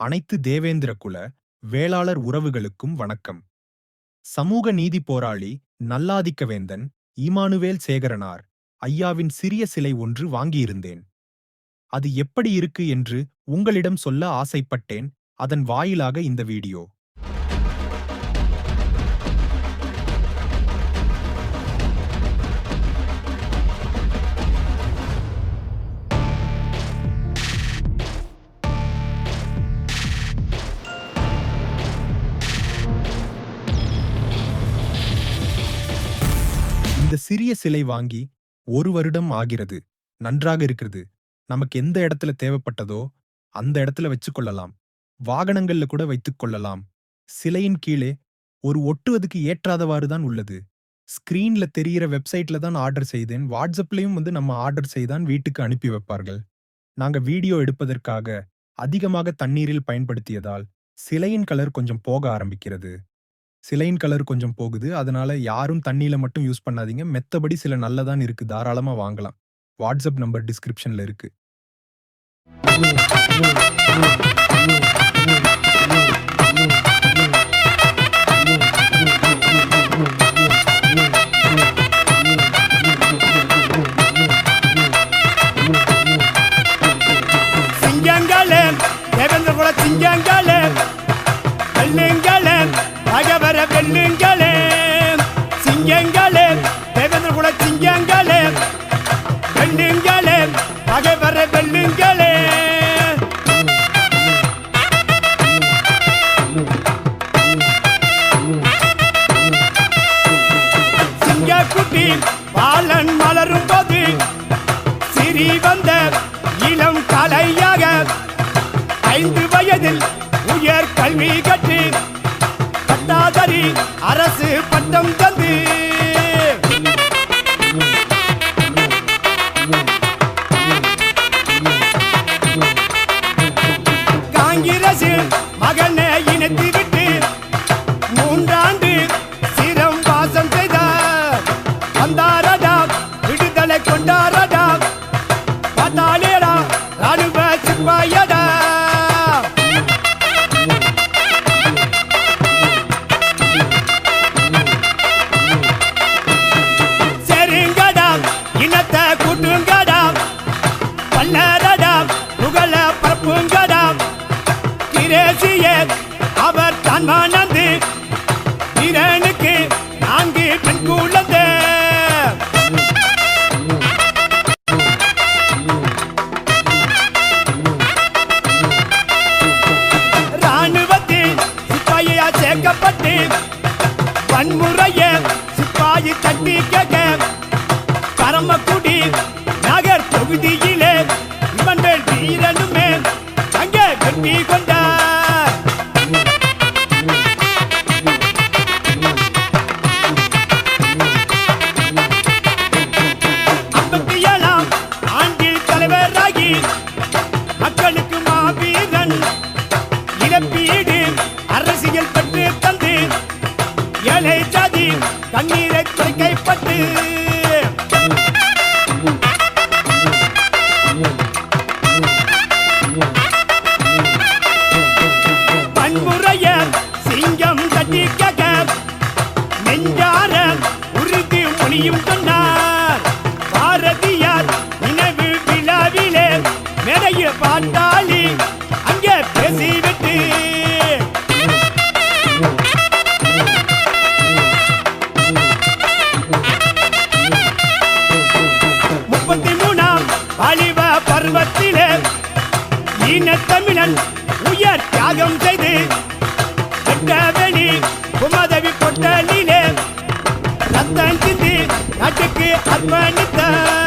அனைத்து தேவேந்திர குல வேளாளர் உறவுகளுக்கும் வணக்கம். சமூக நீதி போராளி நல்லாதிக்கவேந்தன் ஈமானுவேல் சேகரனார் ஐயாவின் சிறிய சிலை ஒன்று வாங்கியிருந்தேன். அது எப்படி இருக்கு என்று உங்களிடம் சொல்ல ஆசைப்பட்டேன். அதன் வாயிலாக இந்த வீடியோ. இந்த சிறிய சிலை வாங்கி ஒரு வருடம் ஆகிறது. நன்றாக இருக்கிறது. நமக்கு எந்த இடத்துல தேவைப்பட்டதோ அந்த இடத்துல வச்சுக் கொள்ளலாம் வாகனங்கள்ல கூட வைத்துக் கொள்ளலாம். சிலையின் கீழே ஒரு ஒட்டுவதுக்கு ஏற்றாதவாறு தான் உள்ளது. ஸ்கிரீன்ல தெரிகிற வெப்சைட்ல தான் ஆர்டர் செய்தேன். வாட்ஸ்அப்லயும் வந்து நம்ம ஆர்டர் செய்தான் வீட்டுக்கு அனுப்பி வைப்பார்கள். நாங்க வீடியோ எடுப்பதற்காக அதிகமாக தண்ணீரில் பயன்படுத்தியதால் சிலையின் கலர் கொஞ்சம் போக ஆரம்பிக்கிறது. சிலைன் கலர் கொஞ்சம் போகுது. அதனால யாரும் தண்ணியில் மட்டும் யூஸ் பண்ணாதீங்க. மெத்தபடி சில நல்லதான் இருக்கு. தாராளமா வாங்கலாம். வாட்ஸ்அப் நம்பர் டிஸ்கிரிப்ஷன்ல இருக்கு. சிங்கங்களே தேவேந்திர குல சிங்கங்களே. சிங்கங்களே தேவேந்திர குல சிங்கங்களே. பெண்ணுங்களே வெள்ளுங்களே பகவர வெள்ளுங்களே சிங்கக்குட்டி பாலன் மலரும் போது சிறி வந்த இளம் கலையாக ஐந்து வயதில் உயர் கல்வி கட்டி பட்டாதரி அரசு பட்டம் தந்து மகனே கிரேசிய அவர் தான் மணந்து வீரனுக்கு நான்கு பெண் குழந்தை. ராணுவத்தில் சிப்பாயியா சேர்க்கப்பட்டு வன்முறைய சிப்பாயி தட்டி கேட்க பரமக்குடி நகர் தொகுதியிலே இவன் வீரனுமே அங்கே கட்டி கொண்டு கண்ணீரை பருவத்திலே ஈனத்தமிழன் உயர் தியாகம் செய்து வெட்டவெளி குமதவி கொட்டலிலே ரத்தம் சிந்தி நாட்டுக்கு அர்ப்பணித்தார்.